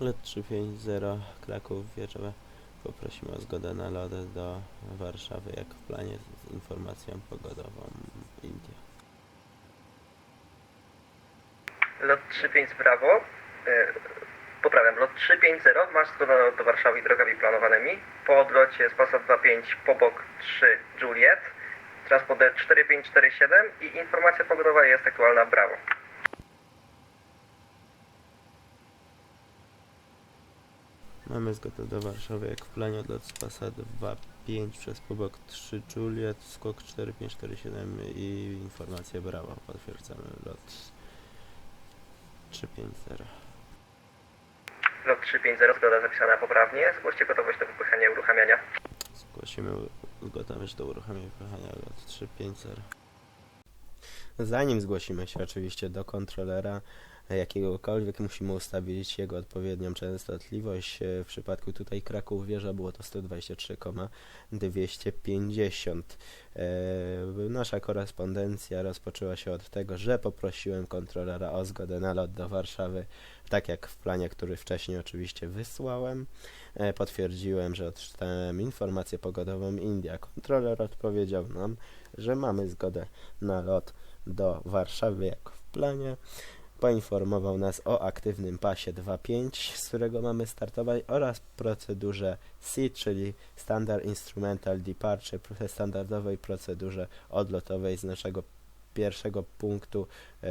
Lot 350 Kraków Wieżowa. Poprosimy o zgodę na lot do Warszawy, jak w planie, z informacją pogodową India. Lot 35 Brawo. E, Poprawiam, lot 350 masz zgodę na lot do Warszawy drogami planowanymi. Po odlocie z pasa 25 po bok 3 Juliet. Transponder 4547 i informacja pogodowa jest aktualna Brawo. Mamy zgodę do Warszawy, jak w planie, odlot z pasa 2.5 przez pobok 3 Juliet, skok 4547 i informację brawa. Potwierdzamy lot 350. Lot 350 zgoda zapisana poprawnie. Zgłoście gotowość do wypychania i uruchamiania. Zgłosimy gotowość do uruchomienia wypychania lot 350. Zanim zgłosimy się oczywiście do kontrolera jakiegokolwiek, musimy ustawić jego odpowiednią częstotliwość. E, W przypadku tutaj Kraków Wieża było to 123,250. E, Nasza korespondencja rozpoczęła się od tego, że poprosiłem kontrolera o zgodę na lot do Warszawy, tak jak w planie, który wcześniej oczywiście wysłałem. E, Potwierdziłem, że otrzymałem informację pogodową India. Kontroler odpowiedział nam, że mamy zgodę na lot do Warszawy jak w planie. Poinformował nas o aktywnym pasie 2.5, z którego mamy startować oraz procedurze C, czyli Standard Instrumental Departure, standardowej procedurze odlotowej z naszego pierwszego punktu, e,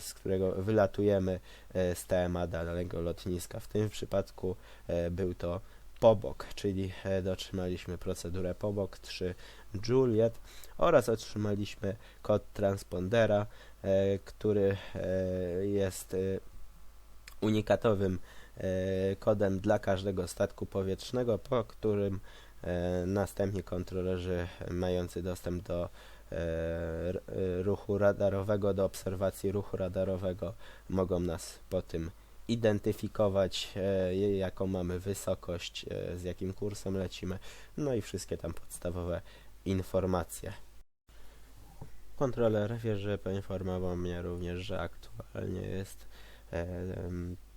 z którego wylatujemy e, z TMA danego lotniska. W tym przypadku e, był to pobok, czyli dotrzymaliśmy procedurę pobok 3 Juliet oraz otrzymaliśmy kod transpondera, który e, jest e, unikatowym e, kodem dla każdego statku powietrznego, po którym e, następnie kontrolerzy mający dostęp do e, e, ruchu radarowego, do obserwacji ruchu radarowego mogą nas po tym identyfikować, e, jaką mamy wysokość, e, z jakim kursem lecimy, no i wszystkie tam podstawowe informacje. Kontroler wieży poinformował mnie również, że aktualnie jest e,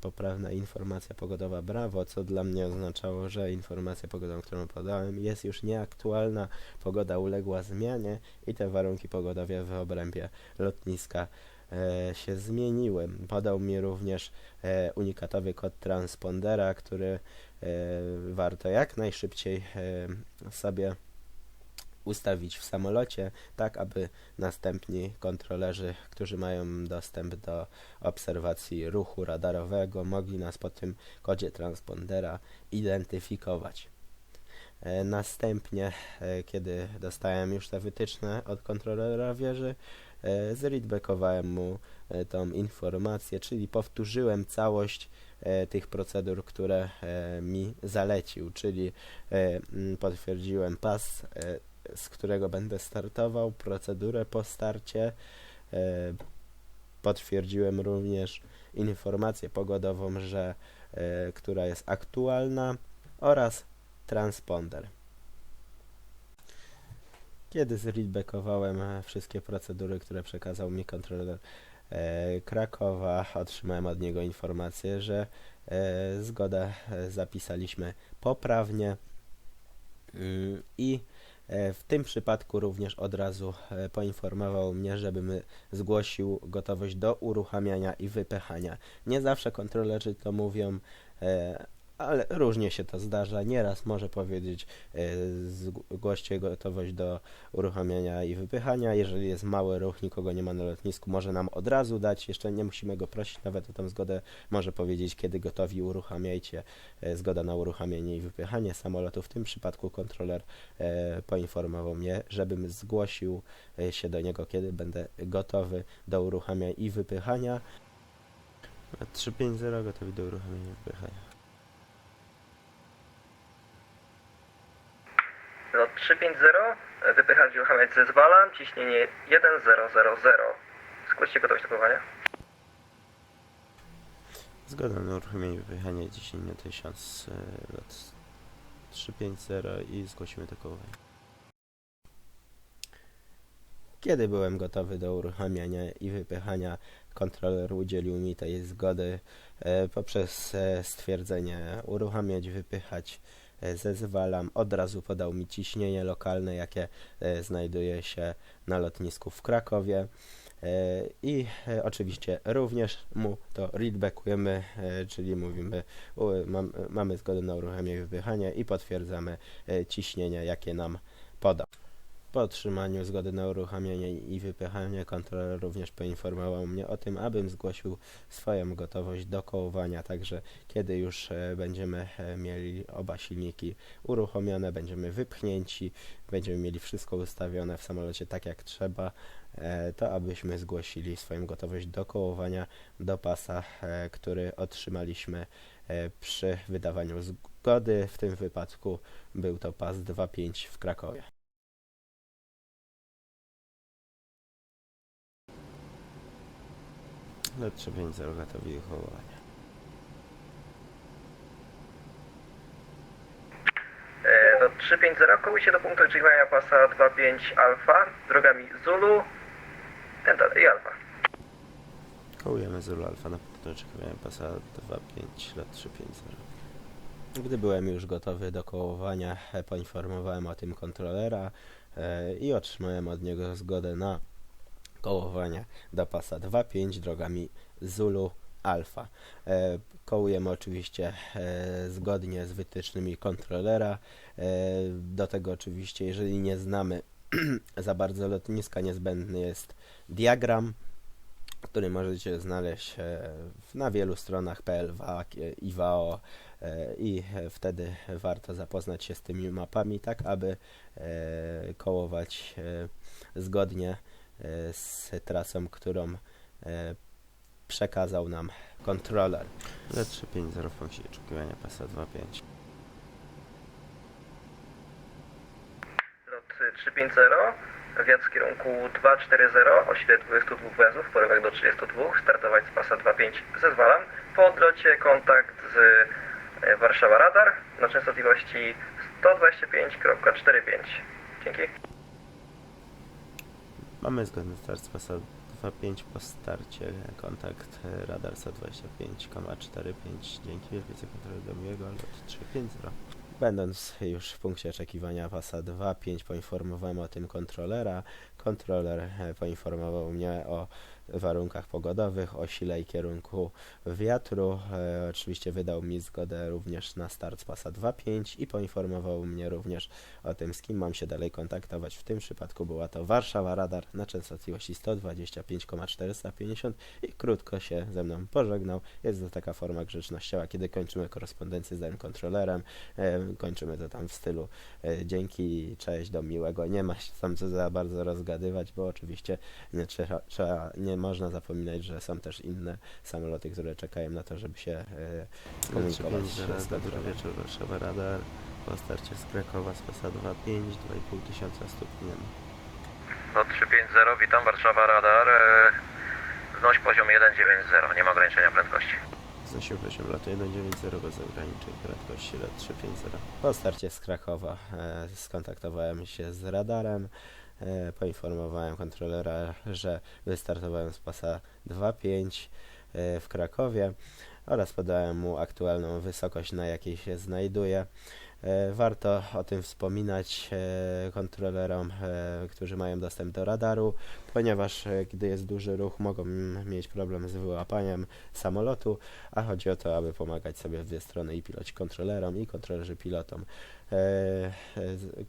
poprawna informacja pogodowa Brawo, co dla mnie oznaczało, że informacja pogodowa, którą podałem, jest już nieaktualna, pogoda uległa zmianie i te warunki pogodowe w obrębie lotniska e, się zmieniły. Podał mi również e, unikatowy kod transpondera, który e, warto jak najszybciej e, sobie ustawić w samolocie, tak aby następni kontrolerzy, którzy mają dostęp do obserwacji ruchu radarowego, mogli nas po tym kodzie transpondera identyfikować. E, Następnie, e, kiedy dostałem już te wytyczne od kontrolera wieży, e, zreadbackowałem mu tą informację, czyli powtórzyłem całość tych procedur, które mi zalecił, czyli potwierdziłem pas, z którego będę startował, procedurę po starcie. E, Potwierdziłem również informację pogodową, że e, która jest aktualna oraz transponder. Kiedy zreadbackowałem wszystkie procedury, które przekazał mi kontroler e, Krakowa, otrzymałem od niego informację, że zgodę zapisaliśmy poprawnie Mm, i w tym przypadku również od razu e, poinformował mnie, żebym zgłosił gotowość do uruchamiania i wypychania. Nie zawsze kontrolerzy to mówią, e, ale różnie się to zdarza. Nieraz może powiedzieć e, zgłoście gotowość do uruchamiania i wypychania. Jeżeli jest mały ruch, nikogo nie ma na lotnisku, może nam od razu dać. Jeszcze nie musimy go prosić nawet o tą zgodę. Może powiedzieć, kiedy gotowi uruchamiajcie. E, Zgoda na uruchamianie i wypychanie samolotu. W tym przypadku kontroler e, poinformował mnie, żebym zgłosił się do niego, kiedy będę gotowy do uruchamiania i wypychania. 350 gotowi do uruchamiania i wypychania. Lot 350, e, wypychać i uruchamiać zezwalam, ciśnienie 1000. Zgłoście gotowość do pływania. Zgoda na uruchomienie i wypychanie ciśnienia 1000 e, lot 350 i zgłosimy taką uwagę. Kiedy byłem gotowy do uruchamiania i wypychania, kontroler udzielił mi tej zgody e, poprzez e, stwierdzenie uruchamiać, wypychać, zezwalam. Od razu podał mi ciśnienie lokalne, jakie e, znajduje się na lotnisku w Krakowie. E, I e, oczywiście również mu to readbackujemy, e, czyli mówimy, mamy zgodę na uruchomienie wypychania i potwierdzamy e, ciśnienie, jakie nam poda. Po otrzymaniu zgody na uruchamianie i wypychanie kontroler również poinformował mnie o tym, abym zgłosił swoją gotowość do kołowania, także kiedy już e, będziemy e, mieli oba silniki uruchomione, będziemy wypchnięci, będziemy mieli wszystko ustawione w samolocie tak jak trzeba, e, to abyśmy zgłosili swoją gotowość do kołowania do pasa, który otrzymaliśmy przy wydawaniu zgody. W tym wypadku był to pas 2.5 w Krakowie. Lot 350 gotowi do kołowania. E, Lot 350 kołuje się do punktu oczekiwania pasa 25 Alfa drogami Zulu Enter i Alfa. Kołujemy Zulu Alfa na punktu oczekiwania pasa 2.5 lot 350. Gdy byłem już gotowy do kołowania, e, poinformowałem o tym kontrolera e, i otrzymałem od niego zgodę na kołowanie do pasa 2.5 drogami Zulu Alfa. E, kołujemy oczywiście e, zgodnie z wytycznymi kontrolera. E, do tego oczywiście, jeżeli nie znamy za bardzo lotniska, niezbędny jest diagram, który możecie znaleźć e, na wielu stronach PLWA, IWAO e, i e, wtedy warto zapoznać się z tymi mapami, tak aby e, kołować e, zgodnie e, z trasą, którą e, przekazał nam kontroler. Let 350 w punkcie oczekiwania pasa 25. Lot 350, wiatr w kierunku 240, ośle 22 wyjazdów, porywek do 32, startować z pasa 25, zezwalam. Po odlocie kontakt z e, Warszawa Radar na częstotliwości 125.45. Dzięki. Mamy zgodny start z pasa 2.5 po starcie, kontakt e, radar 125,45, dzięki wielkiej kontroli do miłego, lot 350. Będąc już w punkcie oczekiwania pasa 2.5 poinformowałem o tym kontrolera, kontroler e, poinformował mnie o warunkach pogodowych, o sile i kierunku wiatru, e, oczywiście wydał mi zgodę również na start z pasa 2.5 i poinformował mnie również o tym, z kim mam się dalej kontaktować. W tym przypadku była to Warszawa Radar na częstotliwości 125,450 i krótko się ze mną pożegnał. Jest to taka forma grzecznościowa, kiedy kończymy korespondencję z danym kontrolerem, e, kończymy to tam w stylu e, dzięki, cześć, do miłego. Nie ma się tam co za bardzo rozgadywać, bo oczywiście nie, trzeba, trzeba, nie można zapominać, że są też inne samoloty, które czekają na to, żeby się e, komunikować Zaraz z dobry kontrolerem. wieczór, Warszawa Radar. Po starcie z Krakowa z pasa 2.5, 2,5 tysiąca stóp minęło. Lot 350, witam Warszawa Radar. E, Znoś poziom 190, nie ma ograniczenia prędkości. Znosił poziom lotu 1.9.0 bez ograniczeń prędkości lot 3.5.0. Po starcie z Krakowa e, skontaktowałem się z radarem, poinformowałem kontrolera, że wystartowałem z pasa 2.5 e, w Krakowie oraz podałem mu aktualną wysokość, na jakiej się znajduje. E, warto o tym wspominać e, kontrolerom, e, którzy mają dostęp do radaru, ponieważ e, gdy jest duży ruch, mogą mieć problem z wyłapaniem samolotu, a chodzi o to, aby pomagać sobie w dwie strony i piloci kontrolerom i kontrolerzy pilotom. E, e,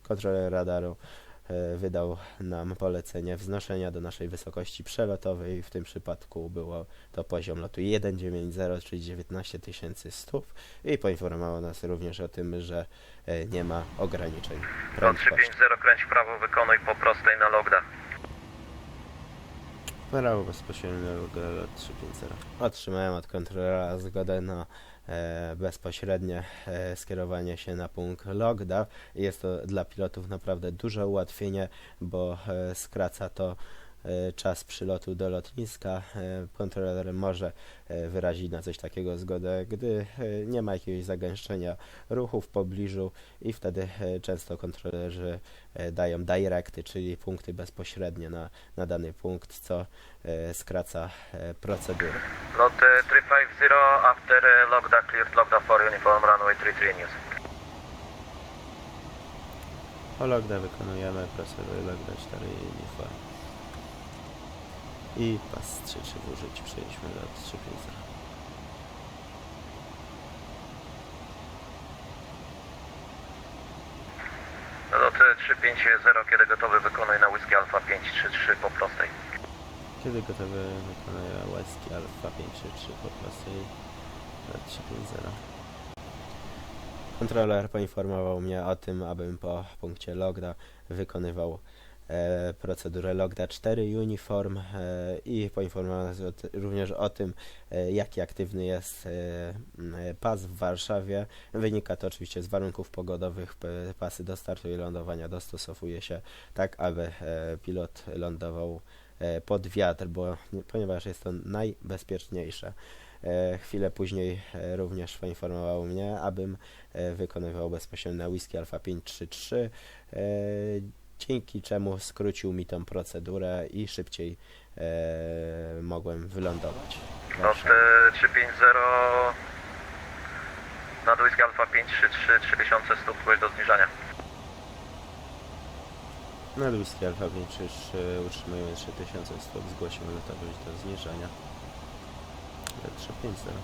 kontroler radaru e, wydał nam polecenie wznoszenia do naszej wysokości przelotowej. W tym przypadku było to poziom lotu 190, czyli 19 tysięcy stóp i poinformował nas również o tym, że e, nie ma ograniczeń prędkości. 350, kręć w prawo, wykonuj po prostej na logda. Prawo bezpośrednio lot 3.5.0. Otrzymałem od kontrolera zgodę na e, bezpośrednie e, skierowanie się na punkt Logda. Jest to dla pilotów naprawdę duże ułatwienie, bo e, skraca to e, czas przylotu do lotniska. E, Kontroler może e, wyrazić na coś takiego zgodę, gdy e, nie ma jakiegoś zagęszczenia ruchu w pobliżu i wtedy e, często kontrolerzy e, dają directy, czyli punkty bezpośrednie na, na dany punkt, co e, skraca e, procedurę. Lot e, 350 after e, logda cleared logda for uniform runway 33 news. Po logda wykonujemy procedury logda 4 uniform. I pas 3 3 w użyciu przejęliśmy lot 350. Lot e, 350, kiedy gotowy wykonuj na whisky alfa 533 po prostej. Kiedy gotowy wykonuje Wesky Alpha 533 po prostej lot 350. Kontroler poinformował mnie o tym, abym po punkcie logda wykonywał procedurę logda 4 uniform e, i poinformował nas o ty- również o tym, e, jaki aktywny jest e, e, pas w Warszawie. Wynika to oczywiście z warunków pogodowych. Pasy do startu i lądowania dostosowuje się tak, aby e, pilot lądował e, pod wiatr, bo, ponieważ jest to najbezpieczniejsze. E, Chwilę później e, również poinformował mnie, abym e, wykonywał bezpośrednio whisky Alpha 533, e, dzięki czemu skrócił mi tą procedurę i szybciej e, mogłem wylądować. Lot Warszawie. e, 350 nad whisky alfa 533 3000 stóp płyć do zniżania. Na whisky Alpha 533 utrzymujemy 3000 stóp, zgłosimy gotowość do zniżenia. Lot 350.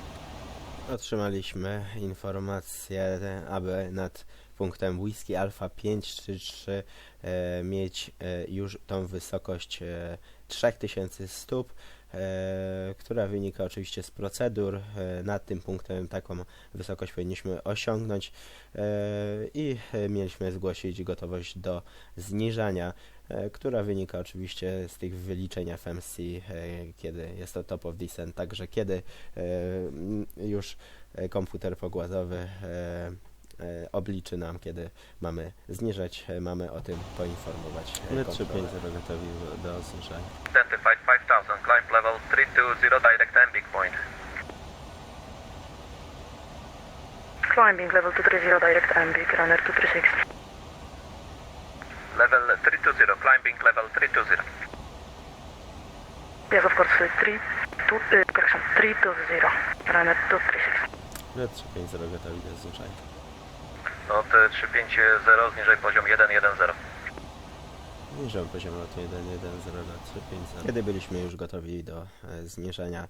Otrzymaliśmy informację, aby nad punktem Whisky Alpha 533 e, mieć e, już tą wysokość e, 3000 stóp, e, która wynika oczywiście z procedur. E, nad tym punktem taką wysokość powinniśmy osiągnąć e, i e, mieliśmy zgłosić gotowość do zniżania, e, która wynika oczywiście z tych wyliczeń FMC, e, kiedy jest to top of descent, także kiedy już komputer pogładowy e, obliczy nam, kiedy mamy zniżać, e, mamy o tym poinformować e, Lot kontrolera. 350 gotowi do zniżania. Identified 5000, climb level 320 direct and big point. Climbing level 230 direct ambig, runner 236. Level 320, climbing level 320. Yes, of course, uh, 3, two, uh, correction, 320, runner 236. Lot 350 gotowi do zniżania. Lot e, 350, zniżaj poziom 110. Zniżam poziom lotu 110 lot 350. Kiedy byliśmy już gotowi do e, zniżenia,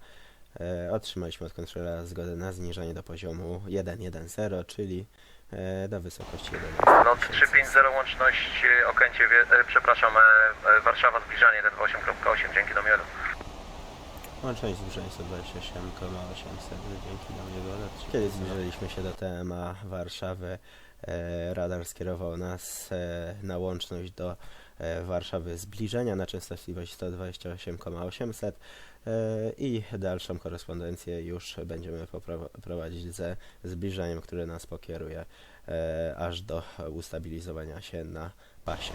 e, otrzymaliśmy od kontrolera zgodę na zniżenie do poziomu 1.1.0, czyli e, do wysokości 11 Lot 350, łączność e, Okęcie, wie, e, przepraszam, e, e, Warszawa zbliżanie 128.8, dzięki do miodu. Łączność zbliżenia 128,800 dzięki do lot 350. Kiedy zbliżyliśmy się do TMA Warszawy, e, radar skierował nas e, na łączność do e, Warszawy zbliżenia na częstotliwość 128,800 e, i dalszą korespondencję już będziemy prowadzić ze zbliżeniem, które nas pokieruje e, aż do ustabilizowania się na pasie.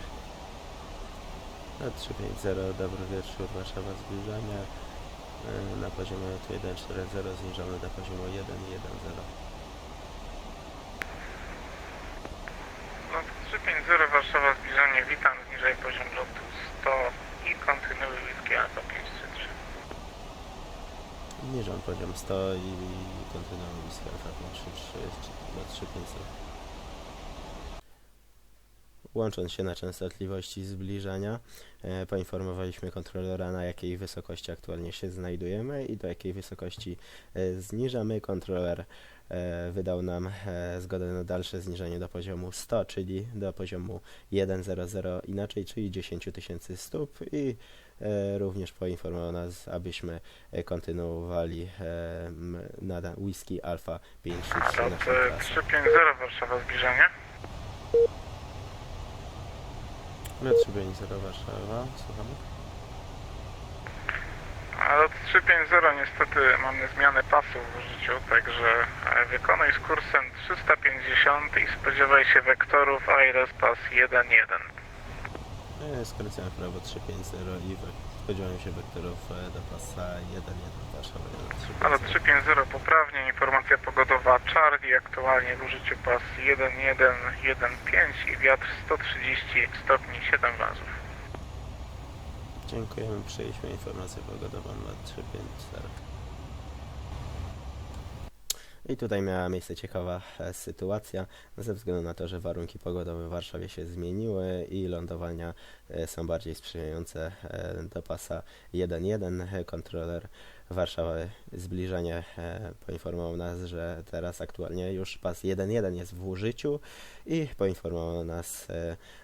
Lot 350, dobry wieczór, Warszawa zbliżania. E, Na poziomie lotu 140 zniżamy do poziomu 110. Lot 350 Warszawa zbliżanie, witam, zniżaj poziom lotu 100 i kontynuuj whisky Alpha 533. Zniżam poziom 100 i kontynuuję blisko Alfa 533 lot 3500. Łącząc się na częstotliwości zbliżania, e, poinformowaliśmy kontrolera na jakiej wysokości aktualnie się znajdujemy i do jakiej wysokości e, zniżamy. Kontroler e, wydał nam zgodę na dalsze zniżenie do poziomu 100, czyli do poziomu 1.00 inaczej, czyli 10 tysięcy stóp i również poinformował nas, abyśmy kontynuowali na whisky Alpha 533 Lot naszą e, trasę. 350 Warszawa zbliżanie. Lot 350 Warszawa, słuchamy. Lot 350 niestety mamy zmianę pasów w użyciu, także e, wykonuj z kursem 350 i spodziewaj się wektorów IRS pas 1.1. E, Skręcamy w prawo 350 i Spodziewałem się wektorów e, do pasa 1-1 Warszawa 1 Ale 350 poprawnie, informacja pogodowa Charlie, aktualnie w użyciu pas 1115 i wiatr 130 stopni 7 wazów. Dziękujemy, przyjęliśmy informację pogodową lot 350. I tutaj miała miejsce ciekawa e, sytuacja, ze względu na to, że warunki pogodowe w Warszawie się zmieniły i lądowania e, są bardziej sprzyjające e, do pasa 1.1. Kontroler Warszawy zbliżenie poinformował nas, że teraz aktualnie już pas 1.1 jest w użyciu i poinformował nas,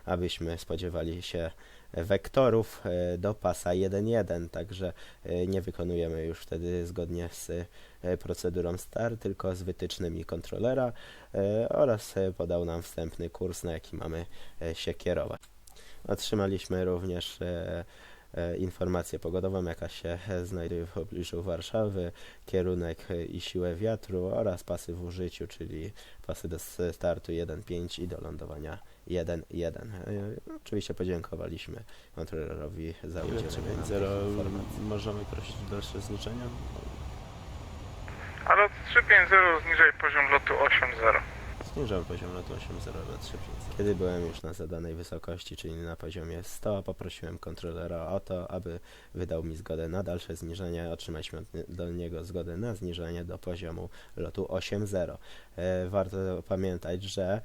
abyśmy spodziewali się wektorów e, do pasa 1.1, także e, nie wykonujemy już wtedy zgodnie z e, procedurą STAR, tylko z wytycznymi kontrolera oraz podał nam wstępny kurs, na jaki mamy się kierować. Otrzymaliśmy również informację pogodową, jaka się znajduje w pobliżu Warszawy, kierunek i siłę wiatru oraz pasy w użyciu, czyli pasy do startu 1.5 i do lądowania 1.1. E, Oczywiście podziękowaliśmy kontrolerowi za udzielenie nam 350 tych informacji. możemy prosić o dalsze zniczenia? A lot 350 zniżaj poziom lotu 8.0. Zniżamy poziom lotu 8.0 do 350. Kiedy byłem już na zadanej wysokości, czyli na poziomie 100, poprosiłem kontrolera o to, aby wydał mi zgodę na dalsze zniżenie. Otrzymaliśmy do niego zgodę na zniżenie do poziomu lotu 8.0. E, warto pamiętać, że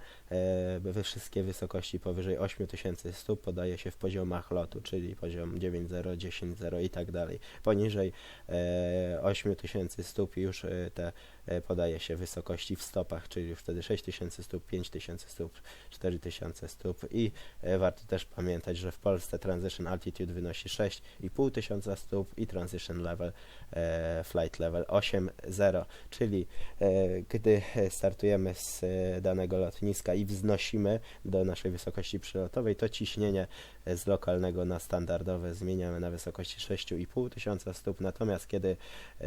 e, wszystkie wysokości powyżej 8000 stóp podaje się w poziomach lotu, czyli poziom 9.0, 10.0 i tak dalej. Poniżej e, 8000 stóp już e, te podaje się wysokości w stopach, czyli wtedy 6000 stóp, 5000 stóp, 4000 stóp. I e, warto też pamiętać, że w Polsce transition altitude wynosi 6,5 tysiąca stóp i transition level, e, flight level 8,0, czyli e, gdy e, startujemy z e, danego lotniska i wznosimy do naszej wysokości przylotowej, to ciśnienie e, z lokalnego na standardowe zmieniamy na wysokości 6,5 tysiąca stóp, natomiast kiedy e,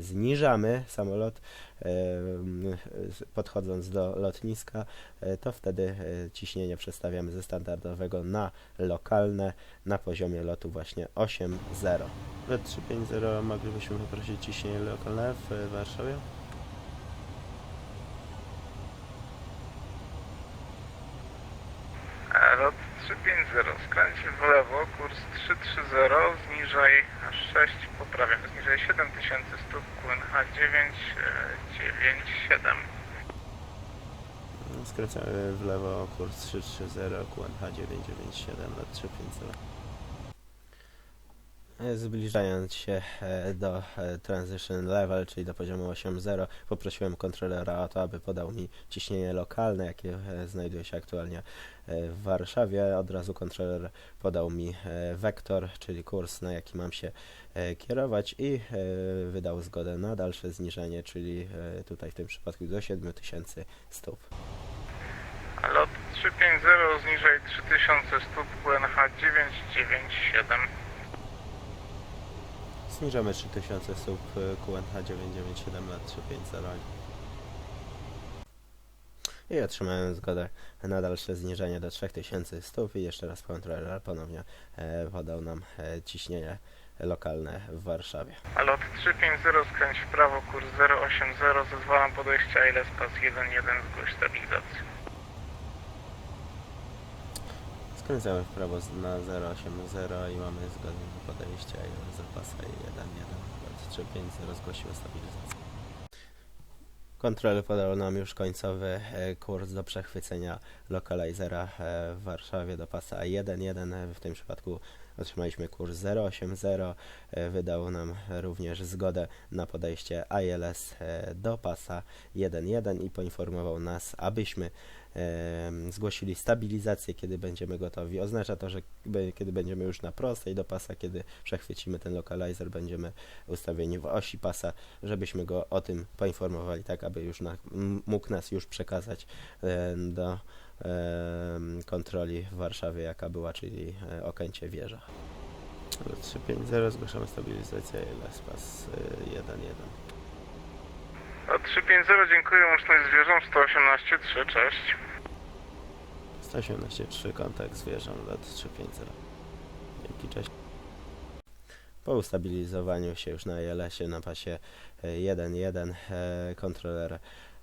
zniżamy samolot, e, podchodząc do lotniska, e, to wtedy e, ciśnienie przestawiamy ze standardowego na lokalne na poziomie lotu właśnie 8,0. Lot 350 moglibyśmy poprosić ciśnienie lokalne w e, Warszawie? A Lot 350 skręć w lewo, kurs 330, zniżaj 6, poprawiam, zniżaj 7000 stóp, QNH 9, 97. Skręcamy w lewo, kurs 330, QNH 997, lot 350. E, Zbliżając się e, do e, transition level, czyli do poziomu 8.0, poprosiłem kontrolera o to, aby podał mi ciśnienie lokalne, jakie znajduje się aktualnie w Warszawie. Od razu kontroler podał mi wektor, czyli kurs, na jaki mam się kierować i wydał zgodę na dalsze zniżenie, czyli tutaj w tym przypadku do 7000 stóp. Lot 350 zniżaj 3000 stóp, QNH 997. Zniżamy 3000 stóp e, QNH 997 lat 350. I otrzymałem zgodę na dalsze zniżenie do 3000 stóp i jeszcze raz kontroler ponownie e, podał nam e, ciśnienie lokalne w Warszawie. Lot 350 skręć w prawo, kurs 080, zezwalam podejścia ILS pas 11, zgłoś stabilizację. Skręcamy w prawo na 080 i mamy zgodę na podejście i zapasa 1.1 lot 350 zgłosiły stabilizację. Kontroler podał nam już końcowy e, kurs do przechwycenia lokalizera e, w Warszawie do pasa 1.1. W tym przypadku otrzymaliśmy kurs 0.80. E, Wydał nam również zgodę na podejście ILS do pasa 1.1 i poinformował nas, abyśmy zgłosili stabilizację, kiedy będziemy gotowi. Oznacza to, że kiedy będziemy już na prostej do pasa, kiedy przechwycimy ten lokalizer, będziemy ustawieni w osi pasa, żebyśmy go o tym poinformowali, tak aby już na, mógł nas już przekazać do kontroli w Warszawie, jaka była, czyli e, Okęcie Wieża. Lot 350 zgłaszamy stabilizację LS pas e, 1.1. Lot 350, dziękuję, łączność z wieżą 118.3, cześć. 118.3 kontakt z wieżą lot 350. Dzięki, cześć. Po ustabilizowaniu się już na ILS-ie na pasie e, 1.1 e, kontroler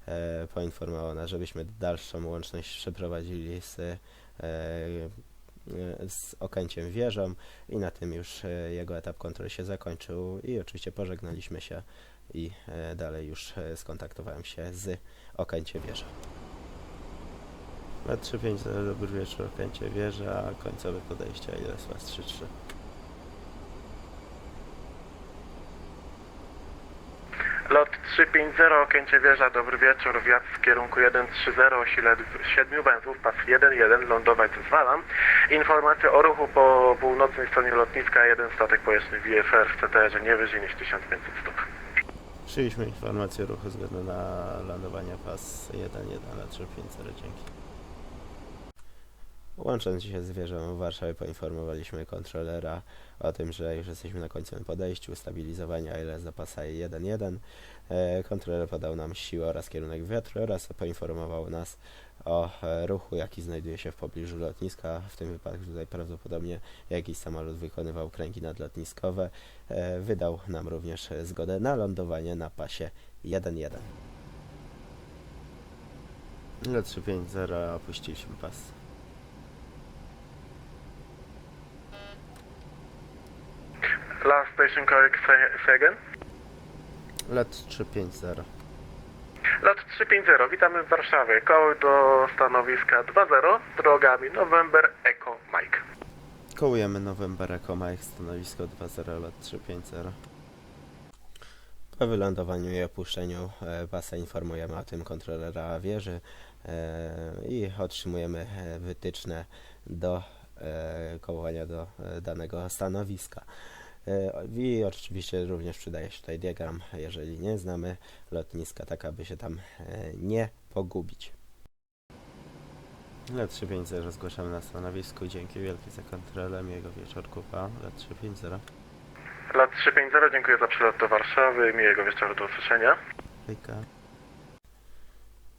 e, poinformował nas, żebyśmy dalszą łączność przeprowadzili z, e, e, z Okęciem wieżą i na tym już e, jego etap kontroli się zakończył i oczywiście pożegnaliśmy się i e, dalej już e, skontaktowałem się z Okęcie wieżą. Na 350 dobry wieczór, Kęcie wieża, końcowe podejście, ile z was 3-3. Lot 350, Okęcie Wieża, dobry wieczór, wiatr w kierunku 130, o sile 7 węzłów, pas 1-1, lądować zezwalam. Informacje o ruchu po północnej stronie lotniska, jeden statek powietrzny VFR w CTR nie wyżej niż 1500 stóp. Przyjęliśmy informację ruchu zgodną na lądowanie pas 1-1 na 350, dzięki. Łącząc się z wieżą w Warszawie poinformowaliśmy kontrolera o tym, że już jesteśmy na końcowym podejściu, stabilizowania ILS do pasa 1.1. E, Kontroler podał nam siłę oraz kierunek wiatru oraz poinformował nas o e, ruchu, jaki znajduje się w pobliżu lotniska. W tym wypadku tutaj prawdopodobnie jakiś samolot wykonywał kręgi nadlotniskowe. E, Wydał nam również zgodę na lądowanie na pasie 1.1. Na 350 opuściliśmy pas. Last station correct, say, say again. Lot 350. Lot 350, witamy w Warszawie, koło do stanowiska 2.0, drogami November Echo Mike. Kołujemy November Echo Mike, stanowisko 2.0, lot 350. Po wylądowaniu i opuszczeniu e, pasa informujemy o tym kontrolera wieży e, i otrzymujemy e, wytyczne do e, kołowania do e, danego stanowiska. E, I oczywiście również przydaje się tutaj diagram, jeżeli nie znamy lotniska, tak aby się tam e, nie pogubić. Lot 350 zgłaszamy na stanowisku. Dzięki wielkie za kontrolę. Miłego wieczorku. Pa. Lot 350. Lot 350, dziękuję za przylot do Warszawy, miłego wieczoru, do usłyszenia. Hejka.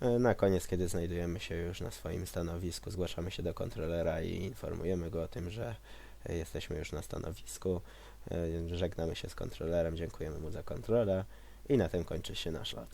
E, Na koniec, kiedy znajdujemy się już na swoim stanowisku, zgłaszamy się do kontrolera i informujemy go o tym, że jesteśmy już na stanowisku. E, Żegnamy się z kontrolerem, dziękujemy mu za kontrolę i na tym kończy się nasz lot.